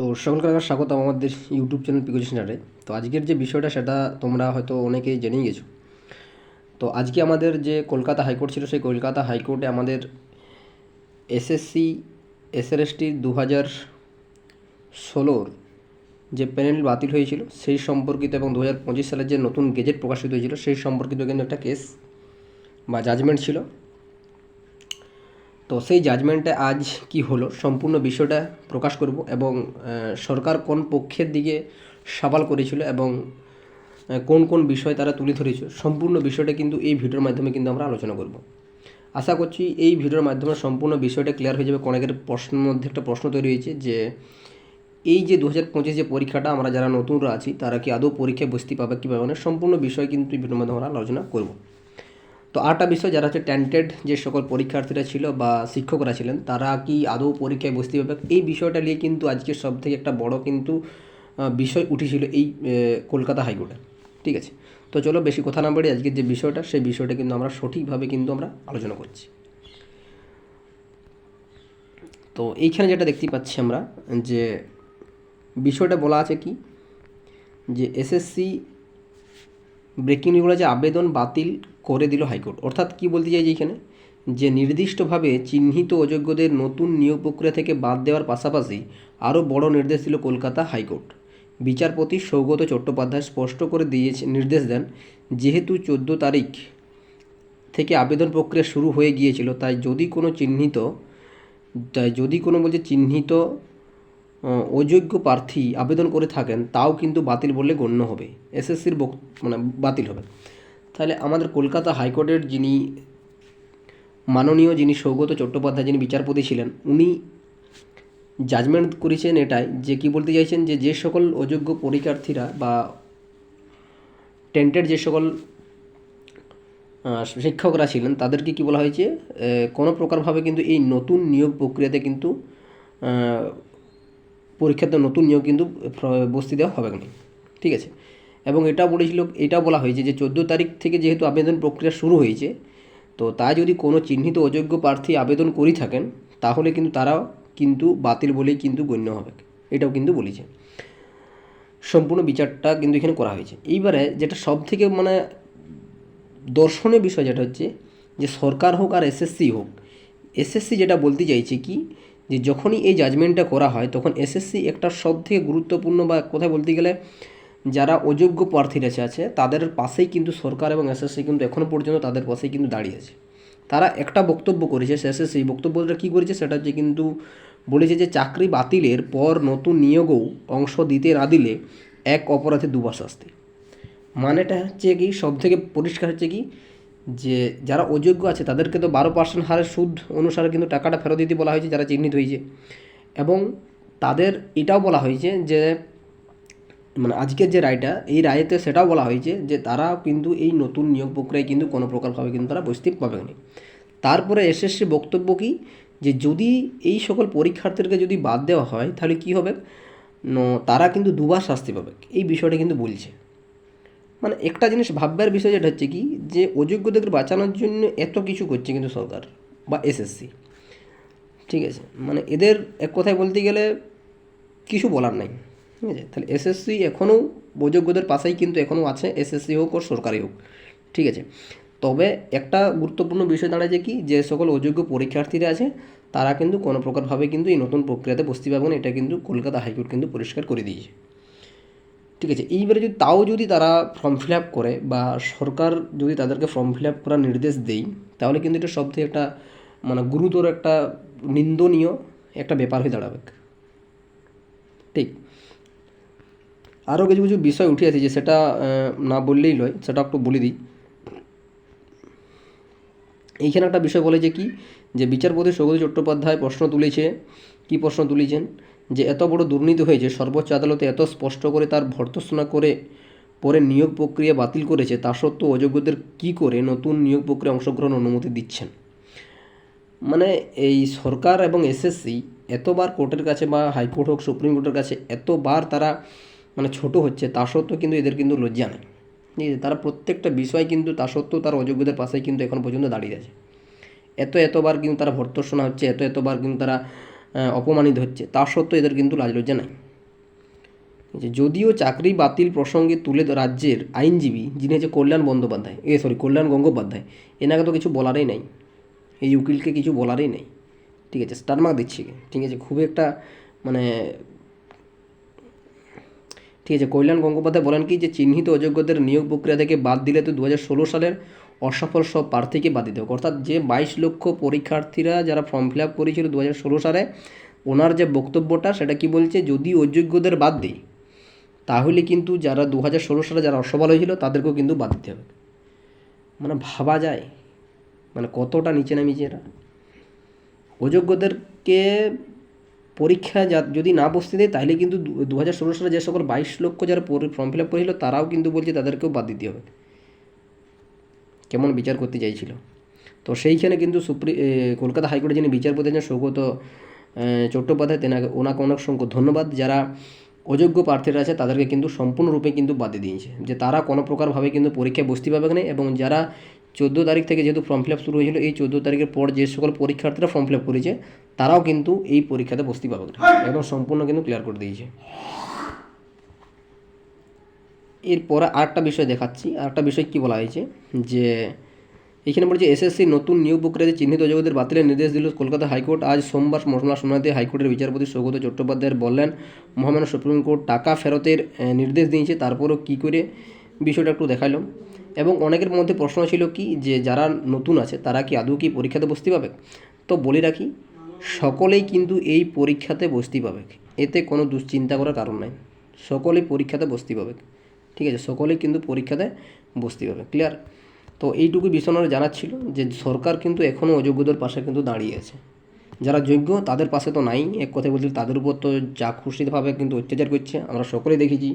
তো সকলকে আবার স্বাগত আমাদের ইউটিউব চ্যানেল পিকো সেন্টারে তো আজকের যে বিষয়টা, সেটা তোমরা হয়তো অনেকেই জেনেই গেছো। তো আজকে আমাদের যে কলকাতা হাইকোর্ট ছিল, সেই কলকাতা হাইকোর্টে আমাদের এসএসসি এসআরএসটি দু হাজার ষোলোর যে প্যানেল বাতিল হয়েছিল, সেই সম্পর্কিত এবং দু হাজার পঁচিশ সালের যে নতুন গেজেট প্রকাশিত হয়েছিল, সেই সম্পর্কিত কিন্তু একটা কেস বা জাজমেন্ট ছিল। তো সেই জাজমেন্টে আজ কি হলো সম্পূর্ণ বিষয়টা প্রকাশ করব এবং সরকার কোন পক্ষের দিকে সওয়াল করেছিল এবং কোন কোন বিষয় তারা তুলে ধরেছিল সম্পূর্ণ বিষয়টা কিন্তু এই ভিডিওর মাধ্যমে কিন্তু আমরা আলোচনা করব। আশা করছি এই ভিডিওর মাধ্যমে সম্পূর্ণ বিষয়টা ক্লিয়ার হয়ে যাবে। অনেকের প্রশ্নের মধ্যে একটা প্রশ্ন তৈরি হয়েছে যে, এই যে দু হাজার পঁচিশ যে পরীক্ষাটা আমরা যারা নতুনরা আছি, তারা কি আদৌ পরীক্ষায় বসতে পাবে কী পাবে না সম্পূর্ণ বিষয় কিন্তু ভিডিওর মাধ্যমে আমরা আলোচনা করব। তো আরেকটা বিষয়, যারা হচ্ছে ট্যান্টেড যে সকল পরীক্ষার্থীরা ছিল বা শিক্ষকরা ছিলেন, তারা কি আদৌ পরীক্ষায় বসতে পারবে এই বিষয়টা নিয়ে কিন্তু আজকে সব থেকে একটা বড় কিন্তু বিষয় উঠেছিল এই কলকাতা হাইকোর্টে। ঠিক আছে? তো চলো বেশি কথা না বাড়ি আজকের যে বিষয়টা, সেই বিষয়টা কিন্তু আমরা সঠিকভাবে কিন্তু আমরা আলোচনা করছি। তো এইখানে যেটা দেখতে পাচ্ছি আমরা, যে বিষয়টা বলা আছে কি? যে এসএসসি ব্রেকিং যে আবেদন বাতিল করে দিল হাইকোর্ট। অর্থাৎ কি বলতে চাই যে এখানে যে নির্দিষ্টভাবে চিহ্নিত অযোগ্যদের নতুন নিয়োগ প্রক্রিয়া থেকে বাদ দেওয়ার পাশাপাশি আরও বড় নির্দেশ দিল কলকাতা হাইকোর্ট। বিচারপতি সৌগত চট্টোপাধ্যায় স্পষ্ট করে দিয়েছে, নির্দেশ দেন, যেহেতু চোদ্দ তারিখ থেকে আবেদন প্রক্রিয়া শুরু হয়ে গিয়েছিল, তাই যদি কোনো চিহ্নিত, তাই যদি কোনো বলছে চিহ্নিত অযোগ্য প্রার্থী আবেদন করে থাকেন, তাও কিন্তু বাতিল বললে গণ্য হবে। এসএসসির মানে বাতিল হবে। তাহলে আমাদের কলকাতা হাইকোর্টের যিনি মাননীয় যিনি সৌগত চট্টোপাধ্যায় যিনি বিচারপতি ছিলেন, উনি জাজমেন্ট করেছেন এটাই যে কি বলতে চাইছেন যে যে সকল অযোগ্য পরীক্ষার্থীরা বা টেন্টেড যে সকল শিক্ষকরা ছিলেন, তাদেরকে কি বলা হয়েছে? কোনো প্রকারভাবে কিন্তু এই নতুন নিয়োগ প্রক্রিয়াতে কিন্তু পরীক্ষাতে নতুন নিয়োগ কিন্তু বসতে দেওয়া হবে না। ঠিক আছে? এবং এটা বলেছিল, এটা বলা হয়েছে যে চোদ্দ তারিখ থেকে যেহেতু আবেদন প্রক্রিয়া শুরু হয়েছে, তো তা যদি কোনো চিহ্নিত অযোগ্য প্রার্থী আবেদন করি থাকেন, তাহলে কিন্তু তারাও কিন্তু বাতিল বলেই কিন্তু গণ্য হবে। এটাও কিন্তু বলেছে। সম্পূর্ণ বিচারটা কিন্তু এখানে করা হয়েছে। এইবারে যেটা সব থেকে মানে দর্শনীয় বিষয় যেটা হচ্ছে যে সরকার হোক আর এসএসসি হোক, এসএসসি যেটা বলতে চাইছে কি যে যখনই এই জাজমেন্টটা করা হয়, তখন এসএসসি একটা সব থেকে গুরুত্বপূর্ণ বা কোথায় বলতে গেলে যারা অযোগ্য প্রার্থীরা আছে তাদের পাশেই কিন্তু সরকার এবং এসএসসি কিন্তু এখনও পর্যন্ত তাদের পাশেই কিন্তু দাঁড়িয়ে আছে। তারা একটা বক্তব্য করেছে এসএসসি বক্তব্যটা কী করেছে, সেটা হচ্ছে কিন্তু বলেছে যে চাকরি বাতিলের পর নতুন নিয়োগও অংশ দিতে না দিলে এক অপরাধে দুবার শাস্তি। মানেটা হচ্ছে কি সব থেকে পরিষ্কার হচ্ছে কি যে যারা অযোগ্য আছে, তাদেরকে তো বারো পার্সেন্ট হারে সুদ অনুসারে কিন্তু টাকাটা ফেরত দিতে বলা হয়েছে, যারা চিহ্নিত হয়েছে। এবং তাদের এটাও বলা হয়েছে যে মানে আজকের যে রায়টা, এই রায়েতে সেটাও বলা হয়েছে যে, তারা কিন্তু এই নতুন নিয়োগ প্রক্রিয়ায় কিন্তু কোনো প্রকারভাবে কিন্তু তারা বসতে পাবে না। তারপরে এসএসসি বক্তব্য কী? যে যদি এই সকল পরীক্ষার্থীদেরকে যদি বাদ দেওয়া হয়, তাহলে কি হবে? তারা কিন্তু দুবার শাস্তি পাবে। এই বিষয়টা কিন্তু বলছে। মানে একটা জিনিস ভাববার বিষয় যেটা হচ্ছে কি, যে অযোগ্যদের বাঁচানোর জন্য এত কিছু করছে কিন্তু সরকার বা এসএসসি। ঠিক আছে? মানে এদের এক কথায় বলতে গেলে কিছু বলার নাই। ঠিক আছে? তাহলে এসএসসি এখনও অযোগ্যদের পাশেই কিন্তু এখনও আছে, এসএসসি হোক ও সরকারি হোক। ঠিক আছে? তবে একটা গুরুত্বপূর্ণ বিষয় দাঁড়ায় কি, যে সকল অযোগ্য পরীক্ষার্থীরা আছে, তারা কিন্তু কোনো প্রকারভাবে কিন্তু এই নতুন প্রক্রিয়াতে বসতে পারবে না। এটা কিন্তু কলকাতা হাইকোর্ট কিন্তু পরিষ্কার করে দিয়েছে। ঠিক আছে, এইবারে যদি তাও যদি তারা ফর্ম ফিল আপ করে বা সরকার যদি তাদেরকে ফর্ম ফিল আপ করার নির্দেশ দেয় তাহলে কিন্তু এটা সব থেকে একটা মানে গুরুতর একটা নিন্দনীয় একটা ব্যাপার হয়ে দাঁড়াবে। ঠিক। আরও কিছু কিছু বিষয় উঠে আছে যে সেটা না বললেই নয়, সেটা একটু বলে দিই। এইখানে একটা বিষয় বলে যে কি, যে বিচারপতি সৌগত চট্টোপাধ্যায় প্রশ্ন তুলেছে, কি প্রশ্ন তুলেছেন? যে এত বড় দুর্নীতি হয়েছে, সর্বোচ্চ আদালতে এত স্পষ্ট করে তার ভর্তসনা করে, পরে নিয়োগ প্রক্রিয়া বাতিল করেছে, তা সত্ত্বেও অযোগ্যদের কি করে নতুন নিয়োগ প্রক্রিয়া অংশগ্রহণ অনুমতি দিচ্ছেন? মানে এই সরকার এবং এসএসসি এতবার কোর্টের কাছে বা হাইকোর্ট হোক, সুপ্রিম কোর্টের কাছে এতবার তারা মানে ছোট হচ্ছে, তা সত্ত্বেও কিন্তু এদের কিন্তু লজ্জা নেই। ঠিক আছে? তারা প্রত্যেকটা বিষয় কিন্তু তা সত্ত্বেও তার অযোগ্যদের পাশেই কিন্তু এখন পর্যন্ত দাঁড়িয়ে আছে। এত এতবার কিন্তু তারা ভর্তসনা হচ্ছে, এত এতবার কিন্তু তারা অপমানিত হচ্ছে। তা সত্ত্বেও এদের কিন্তু লাজ লজ্জা নাই যদিও চাকরি বাতিল প্রসঙ্গে তুলে রাজ্যের আইনজীবী, যিনি হচ্ছে কল্যাণ বন্দ্যোপাধ্যায়, এ সরি কল্যাণ গঙ্গোপাধ্যায়, এনাকে তো কিছু বলারই নাই। এই উকিলকে কিছু বলারই নেই। ঠিক আছে স্টার মার্ক দিচ্ছি ঠিক আছে খুব একটা মানে ঠিক আছে, কল্যাণ গঙ্গোপাধ্যায় বলেন কি যে, চিহ্নিত অযোগ্যদের নিয়োগ প্রক্রিয়া থেকে বাদ দিলে তো দু হাজার ষোলো সালের অসফল সব প্রার্থীকে বাদ দিতে হবে অর্থাৎ যে বাইশ লক্ষ পরীক্ষার্থীরা যারা ফর্ম ফিল আপ করেছিল দু হাজার ষোলো সালে, ওনার যে বক্তব্যটা, সেটা কি বলছে? যদি অযোগ্যদের বাদ দিই, তাহলে কিন্তু যারা দু হাজার ষোলো সালে যারা অসফল হয়েছিল, তাদেরকেও কিন্তু বাদ দিতে হবে। মানে ভাবা যায়। মানে কতটা নিচে নামিয়েছে এরা। অযোগ্যদেরকে পরীক্ষা যা, যদি না বসতে দেয়, তাহলে কিন্তু দু হাজার ষোলো সালে যে সকল বাইশ লক্ষ যারা ফর্ম ফিল আপ করেছিল, তারাও কিন্তু বলছে তাদেরকেও বাদ দিতে হবে। কেমন বিচার করতে চাইছিল। তো সেইখানে কিন্তু সুপ্রি কলকাতা হাইকোর্টে যিনি বিচারপতি আছেন সৌগত চট্টোপাধ্যায় তেনাকে ওনাকে অনেক সংখ্য ধন্যবাদ। যারা অযোগ্য প্রার্থীরা আছে তাদেরকে কিন্তু সম্পূর্ণরূপে কিন্তু বাদ দিয়ে দিয়েছে। যে তারা কোনো প্রকারভাবে কিন্তু পরীক্ষায় বসতে পাবে না এবং যারা চোদ্দ তারিখ থেকে যেহেতু ফর্ম ফিল আপ শুরু হয়েছিল এই চোদ্দ তারিখের পর যে সকল পরীক্ষার্থীরা ফর্ম ফিল আপ করেছে তারাও কিন্তু এই পরীক্ষাতে বসতে পাবে না একদম সম্পূর্ণ কিন্তু ক্লিয়ার করে দিয়েছে। এরপরে আরেকটা বিষয় দেখাচ্ছি। আরেকটা বিষয় কি বলা হয়েছে? যে এখানে বলছে এসএসসি নতুন নিয়োগ প্রক্রিয়াতে চিহ্নিত অযোগ্যদের বাতিলের নির্দেশ দিল কলকাতা হাইকোর্ট, আজ সোমবার মামলা শুনানিতে হাইকোর্টের বিচারপতি সৌগত চট্টোপাধ্যায় বললেন, মহামান্য সুপ্রিম কোর্ট টাকা ফেরতের নির্দেশ দিয়েছে, তারপরও কী করে? বিষয়টা একটু দেখাইলাম। এবং অনেকের মধ্যে প্রশ্ন ছিল কি, যে যারা নতুন আছে, তারা কি আদৌ কি পরীক্ষাতে বসতে পাবে? তো বলে রাখি, সকলেই কিন্তু এই পরীক্ষাতে বসতে পাবে। এতে কোনো দুশ্চিন্তা করার কারণ নাই। সকলেই পরীক্ষাতে বসতে পাবে। ঠিক আছে, সকলেই কিন্তু পরীক্ষাতে বসতে পাবে ক্লিয়ার তো এইটুকু বিষয় ওনারা জানাচ্ছিল যে সরকার কিন্তু এখনও অযোগ্যদের পাশে কিন্তু দাঁড়িয়ে আছে। যারা যোগ্য, তাদের পাশে তো নাই, এক কথায় বলতে তাদের উপর তো যা খুশিভাবে কিন্তু অত্যাচার করছে, আমরা সকলেই দেখেছি।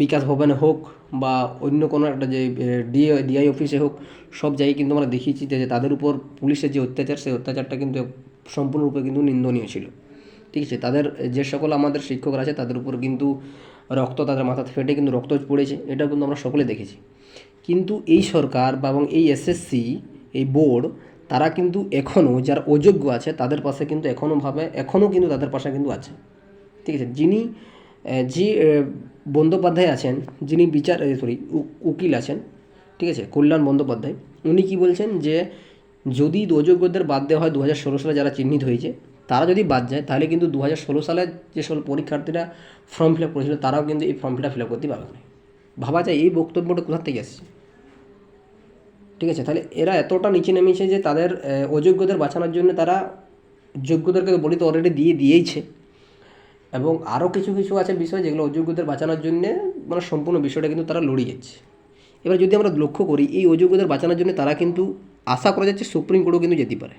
বিকাশ ভবনে হোক বা অন্য কোনো একটা যে ডিএ, ডিআই অফিসে হোক, সব জায়গায় কিন্তু আমরা দেখিয়েছি যে তাদের উপর পুলিশের যে অত্যাচার, সেই অত্যাচারটা কিন্তু সম্পূর্ণরূপে কিন্তু নিন্দনীয় ছিল। ঠিক আছে তাদের, যে সকল আমাদের শিক্ষকরা আছে তাদের উপর কিন্তু রক্ত তাদের মাথা ফেটে কিন্তু রক্ত পড়েছে এটা কিন্তু আমরা সকলে দেখেছি। কিন্তু এই সরকার বা এবং এই এসএসসি এই বোর্ড, তারা কিন্তু এখনও যারা অযোগ্য আছে তাদের পাশে কিন্তু এখনও ভাবে এখনও কিন্তু তাদের পাশে কিন্তু আছে। ঠিক আছে, যিনি যে বন্দ্যোপাধ্যায় আছেন, যিনি বিচার সরি উকিল আছেন, ঠিক আছে, কল্যাণ বন্দ্যোপাধ্যায়, উনি কি বলছেন যে যদি অযোগ্যদের বাদ দেওয়া হয় দু হাজার ষোলো সালে যারা চিহ্নিত হয়েছে তারা যদি বাদ যায়, তাহলে কিন্তু দু হাজার ষোলো সালে যে সকল পরীক্ষার্থীরা ফর্ম ফিল আপ করেছিল, তারাও কিন্তু এই form fill up fill up করতে পারবে না। ভাবা যায় এই বক্তব্যটা কোথা থেকে আসছে? ঠিক আছে, তাহলে এরা এতটা নিচে নেমেছে যে তাদের অযোগ্যদের বাঁচানোর জন্য তারা যোগ্যদেরকে বলি তো অলরেডি দিয়ে দিয়েইছে। এবং আরও কিছু কিছু আছে বিষয় যেগুলো অযোগ্যদের বাঁচানোর জন্যে মানে সম্পূর্ণ বিষয়টা কিন্তু তারা লড়িয়ে যাচ্ছে। এবার যদি আমরা লক্ষ্য করি, এই অযোগ্যদের বাঁচানোর জন্য তারা কিন্তু আশা করা যাচ্ছে সুপ্রিম কোর্টও কিন্তু যেতে পারে।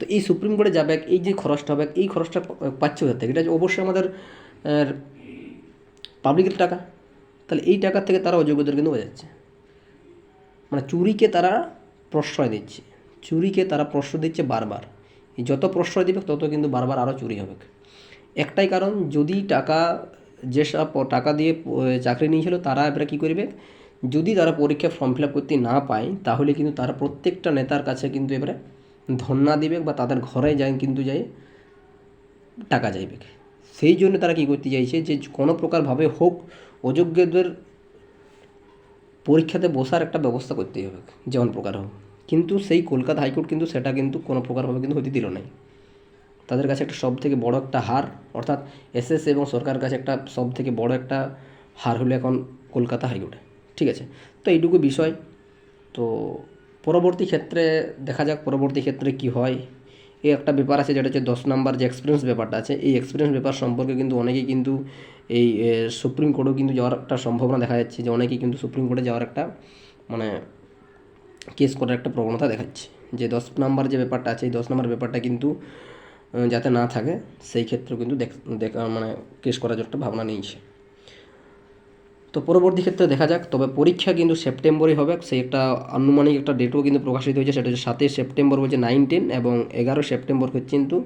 তো এই সুপ্রিম কোর্টে যাবে, এই যে খরচটা হবে, এই খরচটা পাচ্ছে কোথা থেকে? এটা অবশ্যই আমাদের পাবলিকের টাকা। তাহলে এই টাকা থেকে তারা অযোগ্যদের কিন্তু বোঝাচ্ছে। মানে চুরিকে তারা প্রশ্রয় দিচ্ছে। চুরিকে তারা প্রশ্রয় দিচ্ছে বারবার। যত প্রশ্রয় দিবে, তত কিন্তু বারবার আরও চুরি হবে। একটাই কারণ, যদি টাকা যেসব টাকা দিয়ে চাকরি নিয়েছিল, তারা এবারে কী করবে? যদি তারা পরীক্ষায় ফর্ম ফিল আপ করতে না পায়, তাহলে কিন্তু তারা প্রত্যেকটা নেতার কাছে কিন্তু এবারে ধন্না দিবে বা তাদের ঘরে যায় কিন্তু যায় টাকা চাইবে সেই জন্য তারা কী করতে চাইছে যে কোনো প্রকারভাবে হোক, অযোগ্যদের পরীক্ষাতে বসার একটা ব্যবস্থা করতেই হবে, যেমন প্রকার হোক। কিন্তু সেই কলকাতা হাইকোর্ট কিন্তু সেটা কিন্তু কোনো প্রকারভাবে কিন্তু হতে দিল নাই। তাদের কাছে একটা সব থেকে বড় একটা হার, অর্থাৎ এসএস এবং সরকারের কাছে একটা সব থেকে বড় একটা হার হলো এখন কলকাতা হাইকোর্টে। ঠিক আছে? তো এইটুকু বিষয়। তো পরবর্তী ক্ষেত্রে, দেখা যাক পরবর্তী ক্ষেত্রে কি হয়। এই একটা ব্যাপার আছে, যেটা হচ্ছে দশ নাম্বার যে এক্সপিরিয়েন্স ব্যাপারটা আছে, এই এক্সপিরিয়েন্স ব্যাপার সম্পর্কে কিন্তু অনেকেই কিন্তু এই সুপ্রিম কোর্টেও কিন্তু যাওয়ার একটা সম্ভাবনা দেখা যাচ্ছে, যে অনেকেই কিন্তু সুপ্রিম কোর্টে যাওয়ার একটা মানে কেস করার একটা প্রবণতা দেখাচ্ছে। যে দশ নাম্বার যে ব্যাপারটা আছে, এই দশ নাম্বার ব্যাপারটা কিন্তু যাতে না থাকে, সেই ক্ষেত্রেও কিন্তু দেখ মানে কেস করার একটা ভাবনা নিয়েছে। তো পরবর্তী ক্ষেত্রে দেখা যাক, তবে পরীক্ষা কিন্তু সেপ্টেম্বরে হবে। সেই একটা আনুমানিক একটা ডেটও কিন্তু প্রকাশিত হয়েছে, সেটা হচ্ছে সাতই সেপ্টেম্বর বলছে নাইন টেন এবং এগারো সেপ্টেম্বর হচ্ছে কিন্তু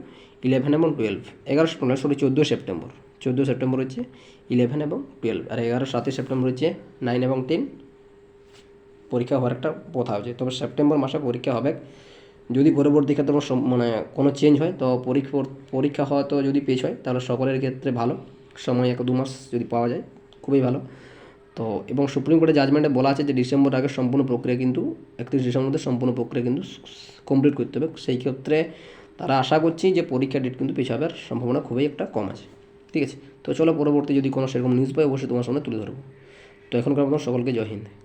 ইলেভেন এবং টুয়েলভ এগারো সেপ্টেম্বর সরি চোদ্দ সেপ্টেম্বর। চোদ্দ সেপ্টেম্বর হচ্ছে ইলেভেন এবং টুয়েলভ আর এগারো সাতই সেপ্টেম্বর হচ্ছে নাইন এবং টেন পরীক্ষা হওয়ার একটা কথা হচ্ছে তবে সেপ্টেম্বর মাসে পরীক্ষা হবে। যদি পরবর্তী ক্ষেত্রে মানে কোনো চেঞ্জ হয়, তো পরীক্ষা পরীক্ষা হওয়া তো যদি পেছ হয়, তাহলে সকলের ক্ষেত্রে ভালো। সময় এক দু মাস যদি পাওয়া যায়, খুবই ভালো। তো, এবং সুপ্রিম কোর্টের জাজমেন্টে বলা আছে যে ডিসেম্বর আগে সম্পূর্ণ প্রক্রিয়া কিন্তু, একত্রিশ ডিসেম্বর মধ্যে সম্পূর্ণ প্রক্রিয়া কিন্তু কমপ্লিট করতে হবে। সেই ক্ষেত্রে তারা আশা করছি যে পরীক্ষা ডেট কিন্তু পেছাবার সম্ভাবনা খুবই একটা কম আছে। ঠিক আছে? তো চলো পরবর্তী যদি কোনো সেরকম নিউজ পাই, অবশ্যই তোমার সামনে তুলে ধরবো। তো এখনকার মতো সকলকে জয় হিন্দ।